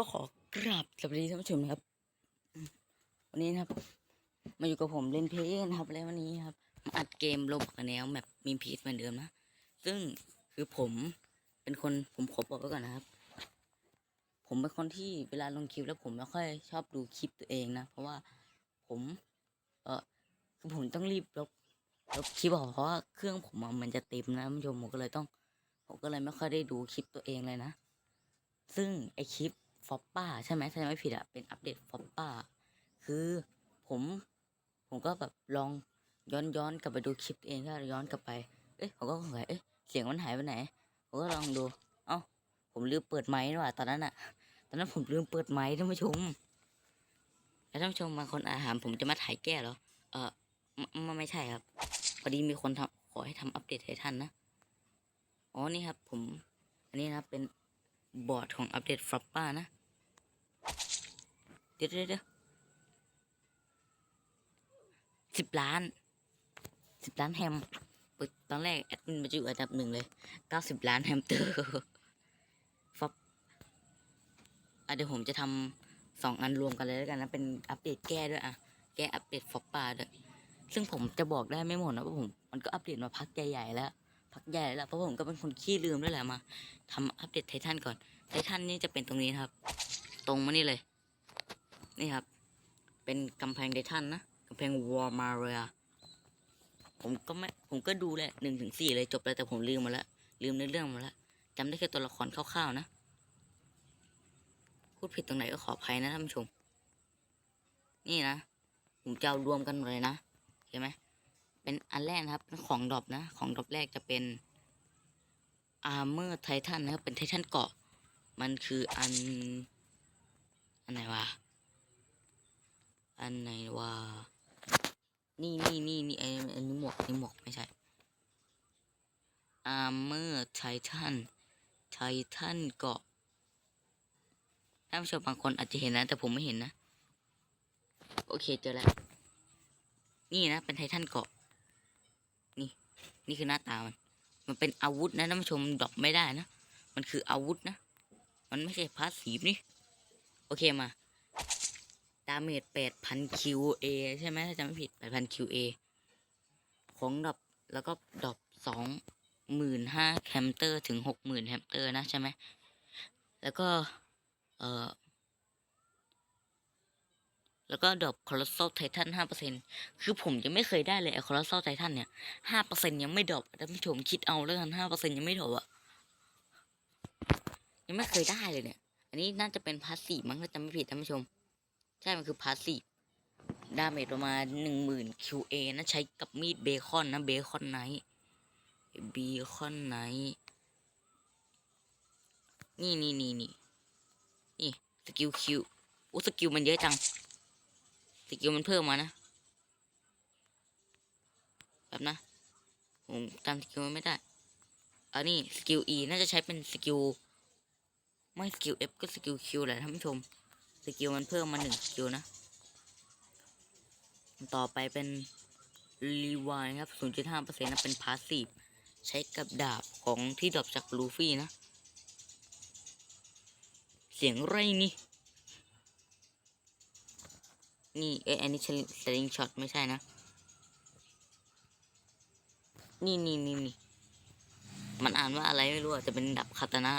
ก็ขอกราบสวัสดีท่านผู้ชมนะครับ วันนี้นะครับ มาอยู่กับผมเล่นเพลงนะครับแล้ววันนี้ครับอัดเกมโลบกับแนวแบบมีพีทเหมือนเดิมนะซึ่งคือผมเป็นคนผมขอบอกไว้ก่อนนะครับ ผมเป็นคนที่เวลาลงคลิปแล้วผมไม่ค่อยชอบดูคลิปตัวเองนะ เพราะว่าผมเออคือผมต้องรีบลบลบคลิปออกเพราะว่าเครื่องผมมันจะเต็มนะท่านผู้ชมผมก็เลยต้อง ผมก็เลยไม่ค่อยได้ดูคลิปตัวเองเลยนะ ซึ่งไอคลิป ฟอปป้าใช่ไหมถ้าจำไม่ผิดอะเป็นอัปเดตฟอปป้าคือผมผมก็แบบลองย้อนย้อนกลับไปดูคลิปตัวเองก็ย้อนกลับไป เอ๊ะผมก็สงสัยเอ๊ะเสียงมันหายไปไหนผมก็ลองดู เอ้าผมลืมเปิดไมค์นี่หว่าตอนนั้นอะตอนนั้นผมลืมเปิดไมค์ท่านผู้ชมแล้วท่านผู้ชมบางคนอาจถามผมจะมาถ่ายแก้เหรอ เออไม่ไม่ใช่ครับ พอดีมีคนทำขอให้ทำอัปเดตให้ท่านนะ อ๋อนี่ครับ ผม อันนี้นะเป็นบอร์ดของอัปเดตฟลอปป้านะ เดี๋ยวเดี๋ยวสิบล้านสิบล้านแฮมตอนแรกแอดมินมาอยู่อันดับหนึ่งเลยเก้าสิบล้านแฮมเตอร์ฟอปเดี๋ยวผมจะทำสองอันรวมกันเลยแล้วกันนะเป็นอัปเดตแก้ด้วยอะแก้อัปเดตฟอปป้าด้วยซึ่งผมจะบอกได้ไม่หมดนะว่าผม มันก็อัปเดตมาพักใหญ่ๆแล้วพักใหญ่แล้วเพราะผมก็เป็นคนขี้ลืมด้วยแหละมาทำอัปเดตไททันก่อนไททันนี่จะเป็นตรงนี้ครับ ตรงมานี่เลย นี่ครับ เป็นกำแพงไททันนะกำแพงวอร์มาเรียผมก็ไม่ผมก็ดูแหละหนึ่งถึงสี่เลยจบแล้วแต่ผมลืมมาแล้วลืมเนื้อเรื่องมาแล้วจำได้แค่ตัวละครคร่าวๆนะ พูดผิดตรงไหนก็ขออภัยนะท่านผู้ชม นี่นะ ผมจะเอารวมกันหมดเลยนะเห็นไหมเป็นอันแรกนะครับเป็นของดรอปนะ ของดรอปแรกจะเป็นอาร์เมอร์ไททันนะครับ เป็นไททันเกาะ มันคืออัน อันไหนวะ อันไหนวะ นี่นี่นี่นี่ไออันนี้หมวกอันนี้หมวกไม่ใช่ อาร์เมอร์ไททัน ไททันเกาะท่านผู้ชมบางคนอาจจะเห็นนะ แต่ผมไม่เห็นนะ โอเคเจอแล้ว นี่นะ เป็นไททันเกาะ นี่ นี่คือหน้าตามัน มันเป็นอาวุธนะท่านผู้ชมดรอปไม่ได้นะ มันคืออาวุธนะ มันไม่ใช่พาสีฟนี่ โอเคมา ดาเมจแปดพัน QA ใช่ไหมถ้าจำไม่ผิดแปดพัน QA ของดอปแล้วก็ดอปสองหมื่นห้าแคมเตอร์ถึงหกหมื่นแคมเตอร์นะใช่ไหม แล้วก็ เอ่อแล้วก็ดรอปคอร์ s ซไททันห้าเปอร์เซ็นคือผมยังไม่เคยได้เลยไอ้คอร์ s ซไททันเนี่ยห้าเปอร์เซ็นยังไม่ดรอปท่านผู้ชมคิดเอาแล้วกันห้าเปอร์เซ็นยังไม่ดรอปอะยังไม่เคยได้เลยเนี่ย อันนี้น่าจะเป็นพาสซีฟมั้งถ้าจำไม่ผิดท่านผู้ชม ใช่มันคือพาสซีฟดาเมจประมาณหนึ่งหมื่น QA นะใช้กับมีดเบคอนนะเบคอนไนท์เบคอนไนท์นี่นี่นี่นี่นี่สกิลคิวโอ้สกิลมันเยอะจัง สกิลมันเพิ่มมานะแบบนะผมจำสกิลมันไม่ได้อันนี้สกิล E น่าจะใช้เป็นสกิล ไม่สกิล F ก็สกิล Q แหละท่านผู้ชมสกิลมันเพิ่มมาหนึ่งสกิลนะ ต่อไปเป็นรีวายครับ 0.5%นะเป็นพาสซีฟใช้กับดาบของที่ดรอปจากลูฟี่นะ เสียงไรนี่ นี่ เอ้ยอันนี้สลิงช็อตไม่ใช่นะ นี่นี่นี่นี่มันอ่านว่าอะไรไม่รู้อะแต่เป็นดับคาตานะ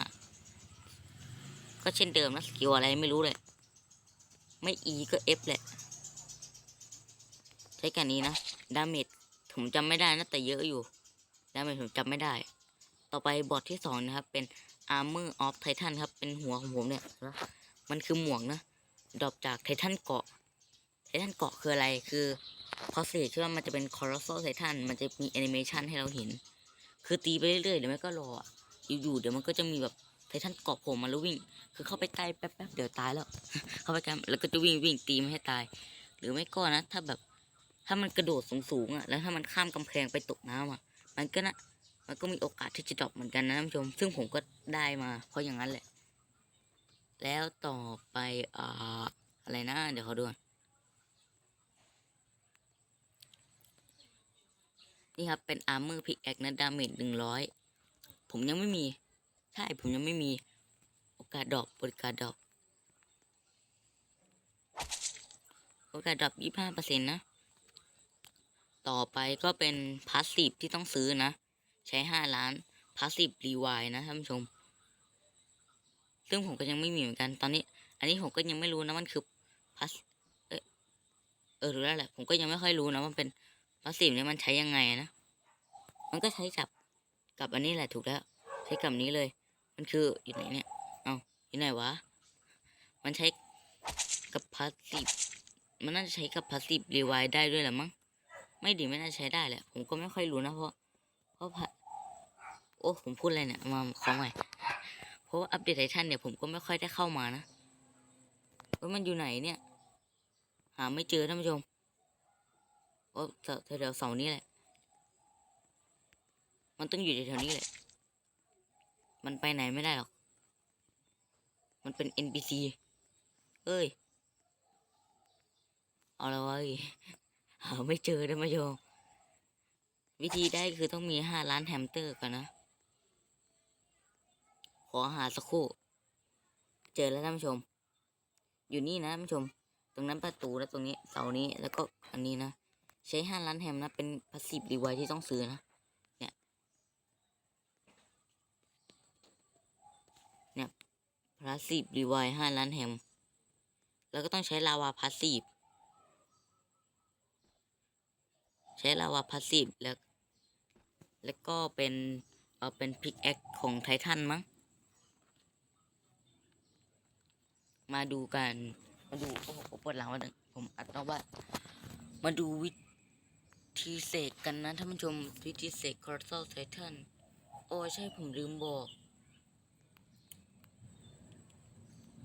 ก็เช่นเดิมนะสกิลอะไรไม่รู้เลย ไม่ E ก็ F แหละ ใช้กันนี้นะ ดาเมจผมจำไม่ได้นะแต่เยอะอยู่ ดาเมจผมจำไม่ได้ ต่อไปบอทที่สองนะครับ เป็น Armor of Titan ครับ เป็นหัวของผมเนี่ยนะมันคือหมวกนะ ดรอปจากไททันเกาะ ไททันเกาะคืออะไร คือพอเสียชื่อว่ามันจะเป็นคอร์โซไททัน มันจะมีแอนิเมชันให้เราเห็น คือตีไปเรื่อยๆเดี๋ยวมันก็รออะอยู่ๆเดี๋ยวมันก็จะมีแบบ ไททันเกาะผมมาแล้ววิ่ง คือเข้าไปใกล้แป๊บๆเดี๋ยวตายแล้ว เข้าไปใกล้แล้วก็จะวิ่งวิ่งตีไม่ให้ตาย หรือไม่ก็นะ ถ้าแบบ ถ้ามันกระโดดสูงๆอะ แล้วถ้ามันข้ามกำแพงไปตกน้ำอะ มันก็นะมันก็มีโอกาสที่จะดรอปเหมือนกันนะท่านผู้ชม ซึ่งผมก็ได้มาเพราะอย่างนั้นแหละ แล้วต่อไปอ่าอะไรนะ เดี๋ยวเขาดูก่อนนี่ครับ เป็น armor pickaxe นะดาเมจหนึ่งร้อยผมยังไม่มี ใช่ผมยังไม่มีโอกาสดอกบริการดอก โอกาสดอกยี่บห้าเปอร์เซ็นต์นะ ต่อไปก็เป็นพาสซีฟที่ต้องซื้อนะ ใช้ห้าล้านพาสซีฟรีวายนะท่านผู้ชม ซึ่งผมก็ยังไม่มีเหมือนกันตอนนี้ อันนี้ผมก็ยังไม่รู้นะมันคือพาสเออเออรู้แล้วแหละผมก็ยังไม่ค่อยรู้นะมันเป็นพาสซีฟเนี่ยมันใช้ยังไงนะ มันก็ใช้กับกับอันนี้แหละถูกแล้วใช้กับนี้เลย มันคืออยู่ไหนเนี่ย เอาอยู่ไหนวะ มันใช้กับพาสซีฟมันน่าจะใช้กับพาสซีฟรีไวได้ด้วยแหละมั้ง ไม่ดีไม่น่าใช้ได้แหละ ผมก็ไม่ค่อยรู้นะเพราะ เพราะพะโอ้ผมพูดอะไรเนี่ย มาขอใหม่ เพราะว่าอัปเดตไททันเนี่ยผมก็ไม่ค่อยได้เข้ามานะว่ามันอยู่ไหนเนี่ย หาไม่เจอท่านผู้ชมโอ้แถวแถวเสานี้แหละ มันต้องอยู่แถวๆนี้แหละ มันไปไหนไม่ได้หรอก มันเป็น NPC เอ้ย เอาละวะเอ้ยหาไม่เจอท่านผู้ชมวิธีได้คือต้องมีห้าล้านแฮมสเตอร์ก่อนนะ ขอหาสักครู่ เจอแล้วท่านผู้ชม อยู่นี่นะท่านผู้ชม ตรงนั้นประตูแล้วตรงนี้เสานี้แล้วก็อันนี้นะ ใช้ห้าล้านแฮมนะ เป็นพาสซีฟรีไวที่ต้องซื้อนะ เนี่ย เนี่ย พาสซีฟรีไวห้าล้านแฮมแล้วก็ต้องใช้ลาวาพาสซีฟใช้ลาวาพาสซีฟแล้ว แล้วก็เป็นเออเป็นพิกแอคของไททันมั้ง มาดูกัน มาดู โอ้โหปวดหลังวันหนึ่งผมอัดนอกบ้ามาดูวิธีเสกกันนะท่านผู้ชมวิธีเสกคอร์เซลไททัน โอ้ใช่ผมลืมบอก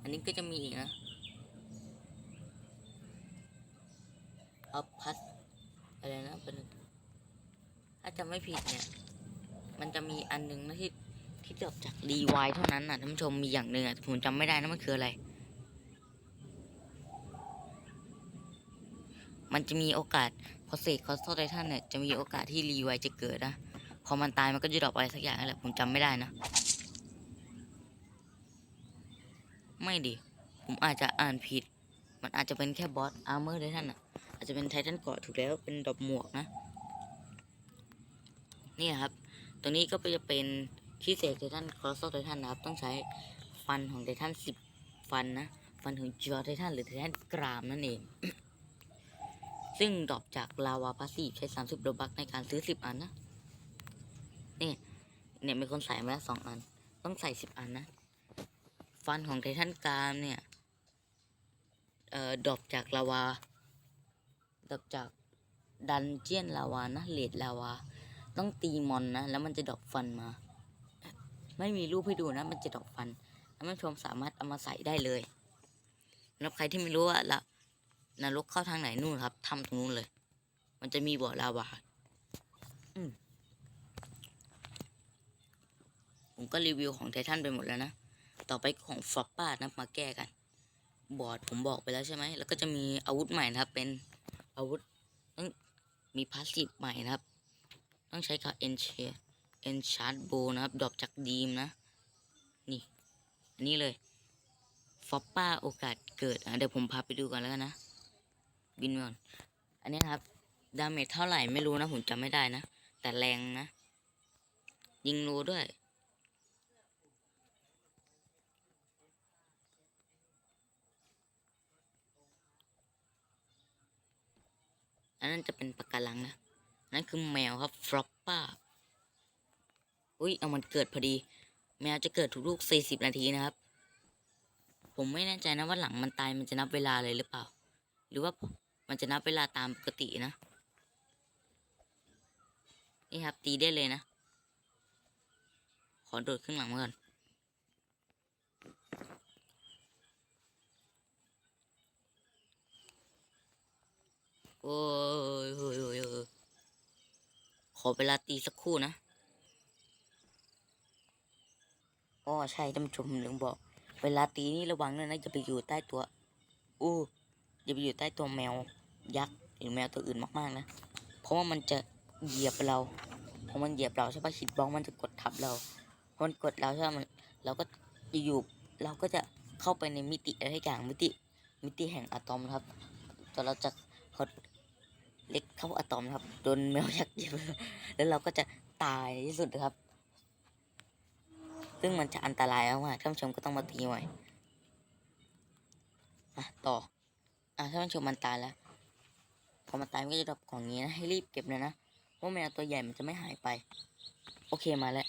อันนี้ก็จะมีอีกนะอัพพัสอะไรนะเป็นถ้าจำไม่ผิดเนี่ย มันจะมีอันหนึงนะที่ที่จบจากรีไวเท่านั้นน่ะท่านผู้ชมมีอย่างหนึ่งอะผมจำไม่ได้นะมันคืออะไร มันจะมีโอกาสพอเสกคอสโตไททันเนี่ยจะมีโอกาสที่รีไวจะเกิดนะพอมันตายมันก็จะดรอปอะไรสักอย่างนั่นแหละผมจำไม่ได้นะ ไม่ดิ ผมอาจจะอ่านผิด มันอาจจะเป็นแค่บอสอาร์เมอร์ไททันอะ อาจจะเป็นไททันเกาะถูกแล้ว เป็นดอกหมวกนะ นี่ครับ ตรงนี้ก็จะเป็นที่เสกไททันคอสโตไททันนะครับ ต้องใช้ฟันของไททันสิบฟันนะ ฟันของจอไททันหรือไททันกรามนั่นเอง ซึ่งดรอปจากลาวาพาสซีใช้ 30โดบักในการซื้อ 10 อันนะ นี่ เนี่ยมีคนใส่มาแล้วสองอัน ต้องใส่ 10 อันนะ ฟันของไททันกามเนี่ย เอ่อดรอปจากลาวาดรอปจากดันเจียนลาวานะเลดลาวา ต้องตีมอนนะ แล้วมันจะดรอปฟันมา ไม่มีรูปให้ดูนะ มันจะดรอปฟันแล้วมันชมสามารถเอามาใส่ได้เลยสำหรับใครที่ไม่รู้ว่าละนรกเข้าทางไหนนู่นครับทำตรงนู้นเลย มันจะมีบ่อลาวาอืมผมก็รีวิวของไททันไปหมดแล้วนะ ต่อไปของฟลอปป้านะมาแก้กัน บอร์ดผมบอกไปแล้วใช่ไหมแล้วก็จะมีอาวุธใหม่นะครับ เป็นอาวุธต้องมีพาสซีฟใหม่นะครับ ต้องใช้กับเอนเชเอนชาร์ดโบนะครับดรอปจากดีมนะ นี่อันนี้เลยฟอปป้าโอกาสเกิดอะเดี๋ยวผมพาไปดูกันแล้วกันนะบินก่อนอันนี้นครับดาเมจเท่าไหร่ไม่รู้นะผมจำไม่ได้นะ แต่แรงนะ ยิงรูด้วย อันนั้นจะเป็นปากการังนะนั่นคือแมวครับฟลอปป้าอุ้ยเอามันเกิดพอดี แมวจะเกิดทุกๆสี่สิบนาทีนะครับ ผมไม่แน่ใจนะว่าหลังมันตายมันจะนับเวลาเลยหรือเปล่า หรือว่ามันจะนับเวลาตามปกตินะ นี่ครับตีได้เลยนะ ขอโดดขึ้นหลังก่อนโอ้ อเวลาตีสักครู่นะอ๋อใช่ท่านผู้ชมผมลืมบอก เวลาตีนี่ระวังด้วยนะอย่าไปอยู่ใต้ตัวอู้อย่าไปอยู่ใต้ตัวแมวยักษ์หรือแมวตัวอื่นมากๆนะ เพราะว่ามันจะเหยียบเราพอมันเหยียบเราใช่ปะฮิตบล็อกมันจะกดทับเราพอมันกดเราใช่ปะมันเราก็อยู่ๆเราก็จะเข้าไปในมิติอะไรอย่างมิติมิติแห่งอะตอมครับตัวเราจะหด เล็กเข้าอะตอมครับโดนแมวยักษ์เหยียบแล้วเราก็จะตายที่สุดนะครับ ซึ่งมันจะอันตรายมากท่านผู้ชมก็ต้องมาตีไว้อะต่ออะท่านผู้ชมมันตายแล้วพอมันตายมันก็จะดรอปของนี้นะให้รีบเก็บเลยนะเพราะแมวตัวใหญ่มันจะไม่หายไป โอเคมาแล้ว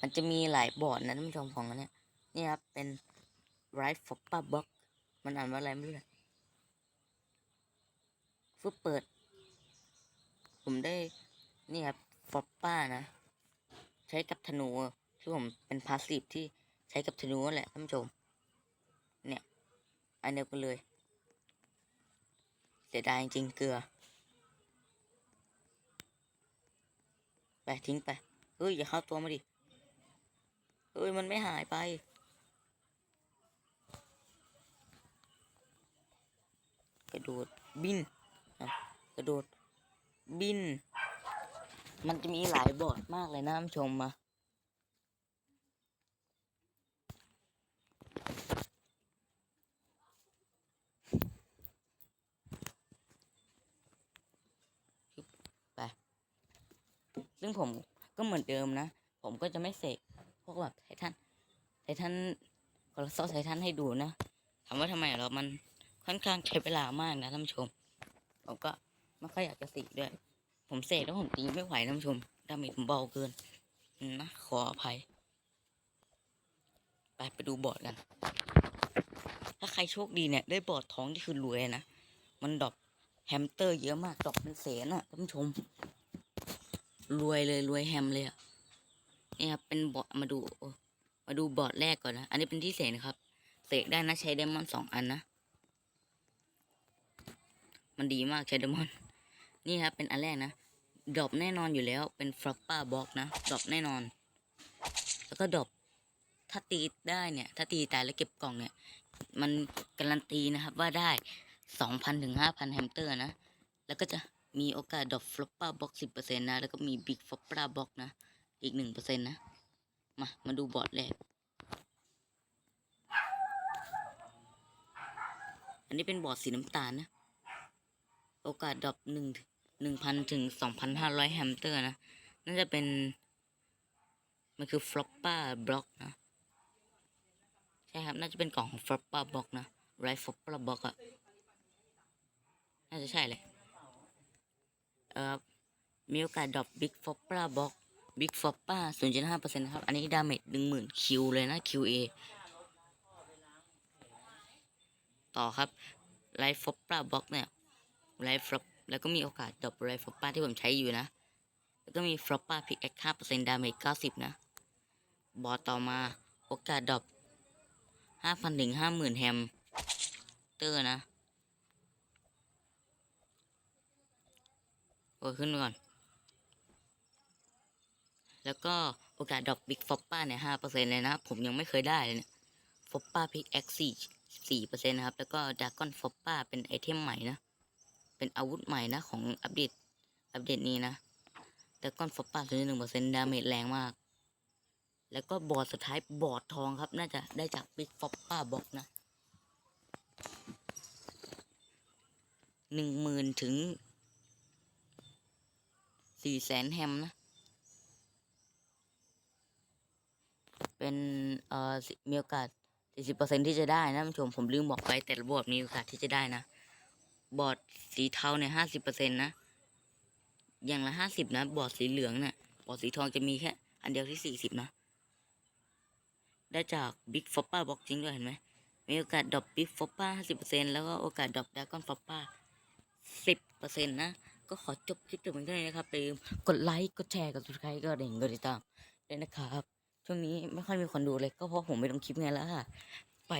มันจะมีหลายบอร์ดนะท่านผู้ชมของอันเนี้ยนี่ครับเป็น right for p u b box มันอ่านว่าอะไรไม่รู้เลย ฟึบเปิด ผมได้ นี่ครับฟอปป้านะ ใช้กับธนูที่ผมเป็นพาสซีฟที่ใช้กับธนูแหละท่านผู้ชม เนี่ย อันเดียวกันเลย เสียดายจริงเกลือ ไปทิ้งไป เฮ้ย อย่าเข้าตัวมาดิ เฮ้ย มันไม่หายไปกระโดดบิน กระโดดบิน มันจะมีหลายบอร์ดมากเลยนะท่านผู้ชมมาไป ซึ่งผมก็เหมือนเดิมนะ ผมก็จะไม่เสกพวกแบบไททันไททันคอร์ซอไททันให้ดูนะถามว่าทำไมเหรอมันค่อนข้างใช้เวลามากนะท่านผู้ชม ผมก็ไม่ค่อยอยากจะสีด้วย ผมเสกแล้วผมตีไม่ไหวท่านผู้ชมดาเมจผมเบาเกินนะขออภัย ไปไปดูบอร์ดกัน ถ้าใครโชคดีเนี่ย ได้บอร์ดท้องที่คือรวยนะ มันดรอปแฮมสเตอร์เยอะมากดรอปเป็นแสนอะท่านผู้ชม รวยเลยรวยแฮมเลยอะนี่ครับเป็นบอร์ดมาดู มาดูบอร์ดแรกก่อนนะ อันนี้เป็นที่เสนะครับ เสกได้นะใช้เดมอนสองอันนะ มันดีมากใช้เดมอน นี่ครับเป็นอันแรกนะดรอปแน่นอนอยู่แล้วเป็นฟลอปป้าบล็อกนะดรอปแน่นอน แล้วก็ดรอปถ้าตีได้เนี่ย ถ้าตีตายแล้วเก็บกล่องเนี่ย มันการันตีนะครับว่าได้สองพันถึงห้าพันแฮมสเตอร์นะ แล้วก็จะมีโอกาสดรอปฟลอปป้าบล็อกสิบเปอร์เซ็นต์นะ แล้วก็มีบิ๊กฟลอปป้าบล็อกนะ อีกหนึ่งเปอร์เซ็นต์นะ มา มาดูบอร์ดแรกอันนี้เป็นบอร์ดสีน้ำตาลนะ โอกาสดรอปหนึ่งหนึ่งพันถึงสองพันห้าร้อยแฮมสเตอร์นะ น่าจะเป็น มันคือฟลอปป้าบล็อกนะ ใช่ครับ น่าจะเป็นกล่องของฟลอปป้าบล็อกนะไรฟลอปป้าบล็อกอะน่าจะใช่เลยเอ่อมีโอกาสดรอปบิ๊กฟลอปป้าบล็อกบิ๊กฟลอปป้าศูนย์จุดห้าเปอร์เซ็นต์นะครับ อันนี้ดาเมจหนึ่งหมื่นคิวเลยนะ QA ต่อครับไลฟ์ฟลอปป้าบล็อกเนี่ย ไลฟ์ฟลอปแล้วก็มีโอกาสดรอปไลฟ์ฟลอปป้าที่ผมใช้อยู่นะ แล้วก็มีฟลอปป้าพิกแอคห้าเปอร์เซ็นต์ดาเมจเก้าสิบนะ บอต่อมาโอกาสดรอปห้าพันถึงห้าหมื่นแฮมเตอร์นะ โอ้ยขึ้นก่อน แล้วก็โอกาสดรอปบิ๊กฟอปป้าเนี่ยห้าเปอร์เซ็นเลยนะ ผมยังไม่เคยได้เลยเนี่ยฟอปป้าพิกแอคสี่สี่เปอร์เซ็นนะครับ แล้วก็ดากอนฟอปป้าเป็นไอเทมใหม่นะ เป็นอาวุธใหม่นะของอัปเดต อัปเดตนี้นะดากอนฟอปป้าศูนย์หนึ่งเปอร์เซ็นดาเมจแรงมาก แล้วก็บอร์ดสุดท้ายบอร์ดทองครับ น่าจะได้จากบิ๊กฟอปป้าบอกนะหนึ่งหมื่นถึงสี่แสนแฮมนะ เป็น เอ่อ มีโอกาสสี่สิบเปอร์เซ็นที่จะได้นะท่านผู้ชม ผมลืมบอกไปแต่ละบอดมีโอกาสที่จะได้นะ บอร์ดสีเทาเนี่ยห้าสิบเปอร์เซ็นต์นะ อย่างละห้าสิบนะ บอร์ดสีเหลืองเนี่ย บอร์ดสีทองจะมีแค่ อันเดียวที่สี่สิบนะ ได้จากบิ๊กฟอปป้าบอกจริงด้วยเห็นไหม มีโอกาสดรอปบิ๊กฟอปป้าห้าสิบเปอร์เซ็นแล้วก็โอกาสดรอปดากอนฟอปป้าสิบเปอร์เซ็นต์นะ ก็ขอจบคลิปตรงนี้ด้วยนะครับอย่าลืมกดไลค์ กดแชร์ กด subscribe ก็เด่งกดติดตามด้วยนะครับ ช่วงนี้ไม่ค่อยมีคนดูเลยก็เพราะผมไม่ลงคลิปไงแล้วค่ะไป